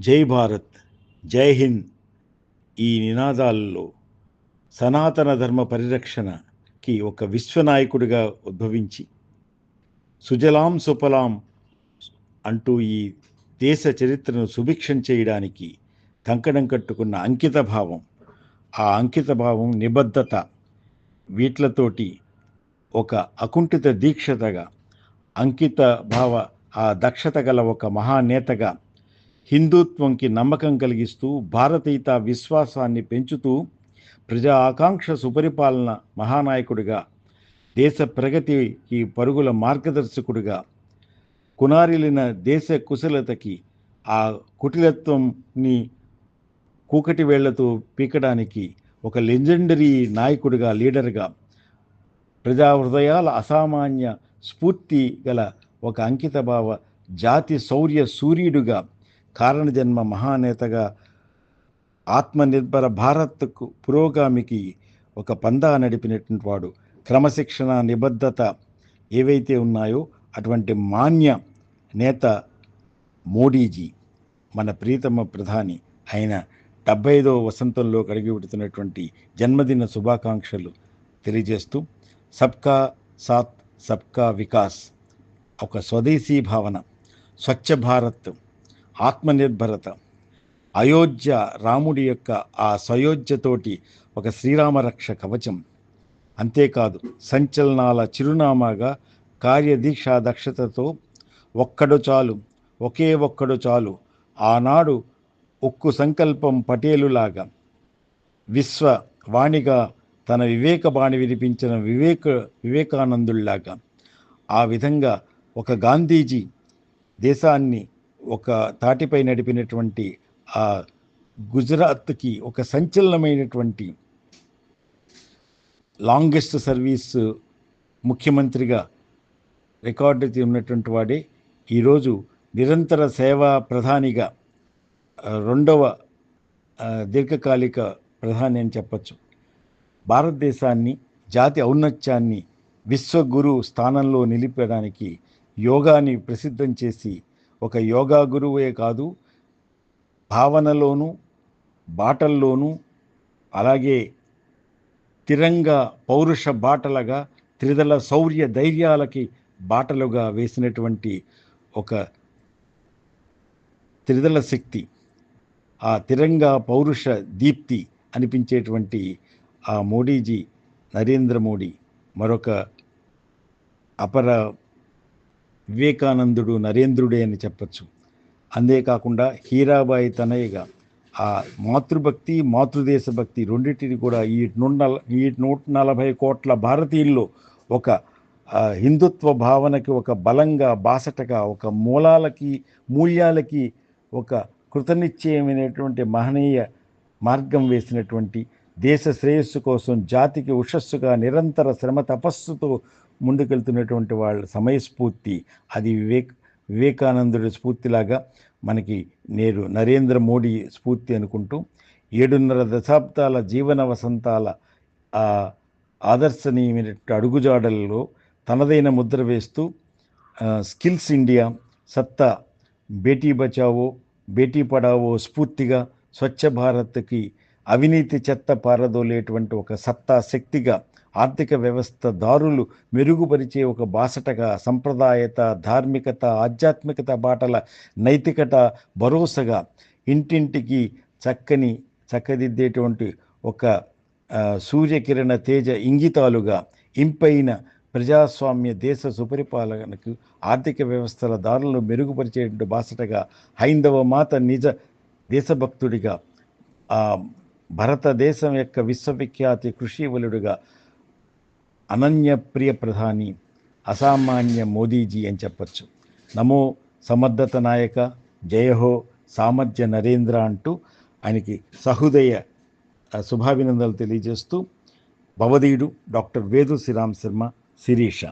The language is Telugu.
జై భారత్ జై హింద్. ఈ నినాదాల్లో సనాతన ధర్మ పరిరక్షణకి ఒక విశ్వనాయకుడిగా ఉద్భవించి సుజలాం సుఫలాం అంటూ ఈ దేశ చరిత్రను సుభిక్షం చేయడానికి కంకణం కట్టుకున్న అంకిత భావం ఆ అంకిత భావం నిబద్ధత వీట్లతోటి ఒక అకుంఠిత దీక్షతగా అంకిత భావ ఆ దక్షత గల ఒక మహానేతగా హిందుత్వంకి నమ్మకం కలిగిస్తూ భారతీయత విశ్వాసాన్ని పెంచుతూ ప్రజా ఆకాంక్ష సుపరిపాలన మహానాయకుడిగా దేశ ప్రగతికి పరుగుల మార్గదర్శకుడిగా కునారిలిన దేశ కుశలతకి ఆ కుటిలత్వంని కూకటి వేళ్ళతో పీకడానికి ఒక లెజెండరీ నాయకుడిగా లీడర్గా ప్రజా హృదయాల అసామాన్య స్ఫూర్తి గల ఒక అంకితభావ జాతి శౌర్య సూర్యుడుగా కారణజన్మ మహానేతగా ఆత్మనిర్భర భారత్కు పురోగామికి ఒక పందా నడిపినటువంటి వాడు. క్రమశిక్షణ నిబద్ధత ఏవైతే ఉన్నాయో అటువంటి మాన్య నేత మోడీజీ మన ప్రీతమ ప్రధాని అయిన డెబ్బై ఐదో వసంతంలో కడిగిపెడుతున్నటువంటి జన్మదిన శుభాకాంక్షలు తెలియజేస్తూ సబ్కా సాత్ సబ్కా వికాస్ ఒక స్వదేశీ భావన స్వచ్ఛ భారత్ ఆత్మనిర్భరత. అయోధ్య రాముడి యొక్క ఆ సయోధ్యతోటి ఒక శ్రీరామరక్ష కవచం. అంతేకాదు సంచలనాల చిరునామాగా కార్యదీక్షా దక్షతతో ఒక్కడు చాలు ఒకే ఒక్కడు చాలు ఆనాడు ఉక్కు సంకల్పం పటేలులాగా. విశ్వ వాణిగా తన వివేక బాణి వినిపించిన వివేక వివేకానందుల్లాగా. ఆ విధంగా ఒక గాంధీజీ దేశాన్ని ఒక తాటిపై నడిపినటువంటి ఆ గుజరాత్కి ఒక సంచలనమైనటువంటి లాంగెస్ట్ సర్వీస్ ముఖ్యమంత్రిగా రికార్డు ఉన్నటువంటి వాడే. ఈరోజు నిరంతర సేవా ప్రధానిగా రెండవ దీర్ఘకాలిక ప్రధాని అని చెప్పచ్చు. భారతదేశాన్ని జాతి ఔన్నత్యాన్ని విశ్వగురు స్థానంలో నిలిపడానికి యోగాని ప్రసిద్ధం చేసి ఒక యోగా గురువే కాదు భావనలోనూ బాటల్లోనూ అలాగే తిరంగా పౌరుష బాటలుగా త్రిదళ శౌర్య ధైర్యాలకి బాటలుగా వేసినటువంటి ఒక త్రిదళ శక్తి ఆ తిరంగా పౌరుష దీప్తి అనిపించేటువంటి ఆ మోడీజీ నరేంద్ర మోడీ మరొక అపర వివేకానందుడు నరేంద్రుడే అని చెప్పచ్చు. అంతేకాకుండా హీరాబాయి తనయ్యగా ఆ మాతృభక్తి మాతృదేశ భక్తి రెండింటిని కూడా ఈ నూట ఈ నూట నలభై కోట్ల భారతీయుల్లో ఒక హిందుత్వ భావనకి ఒక బలంగా బాసటగా ఒక మూలాలకి మూల్యాలకి ఒక కృతనిశ్చయమైనటువంటి మహనీయ మార్గం వేసినటువంటి దేశ శ్రేయస్సు కోసం జాతికి ఉషస్సుగా నిరంతర శ్రమ తపస్సుతో ముందుకెళ్తున్నటువంటి వాళ్ళ సమయస్ఫూర్తి అది వివేక్ వివేకానందుడి స్ఫూర్తిలాగా మనకి నేడు నరేంద్ర మోడీ స్ఫూర్తి అనుకుంటూ ఏడున్నర దశాబ్దాల జీవన వసంతాల ఆదర్శనీయమైన అడుగుజాడల్లో తనదైన ముద్ర వేస్తూ స్కిల్స్ ఇండియా సత్తా బేటీ బచావో బేటీ పడావో స్ఫూర్తిగా స్వచ్ఛ భారత్కి అవినీతి చెత్త పారదోలేటువంటి ఒక సత్తా శక్తిగా ఆర్థిక వ్యవస్థ దారులు మెరుగుపరిచే ఒక బాసటగా సంప్రదాయత ధార్మికత ఆధ్యాత్మికత బాటల నైతికత భరోసగా ఇంటింటికి చక్కని చక్కదిద్దేటువంటి ఒక సూర్యకిరణ తేజ ఇంగితాలుగా ఇంపైన ప్రజాస్వామ్య దేశ సుపరిపాలనకు ఆర్థిక వ్యవస్థల దారులను మెరుగుపరిచేటువంటి బాసటగా హైందవ మాత నిజ దేశభక్తుడిగా భారతదేశం యొక్క విశ్వవిఖ్యాతి కృషి వలుడుగా ప్రియ ప్రధాని అసామాన్య మోదీజీ అని చెప్పచ్చు. నమో సమర్థత నాయక జయహో సామర్థ్య నరేంద్ర అంటూ ఆయనకి సహృదయ శుభాభినందనలు తెలియజేస్తూ భవదీయుడు డాక్టర్ వేదు శ్రీరామ్ శర్మ శిరీష.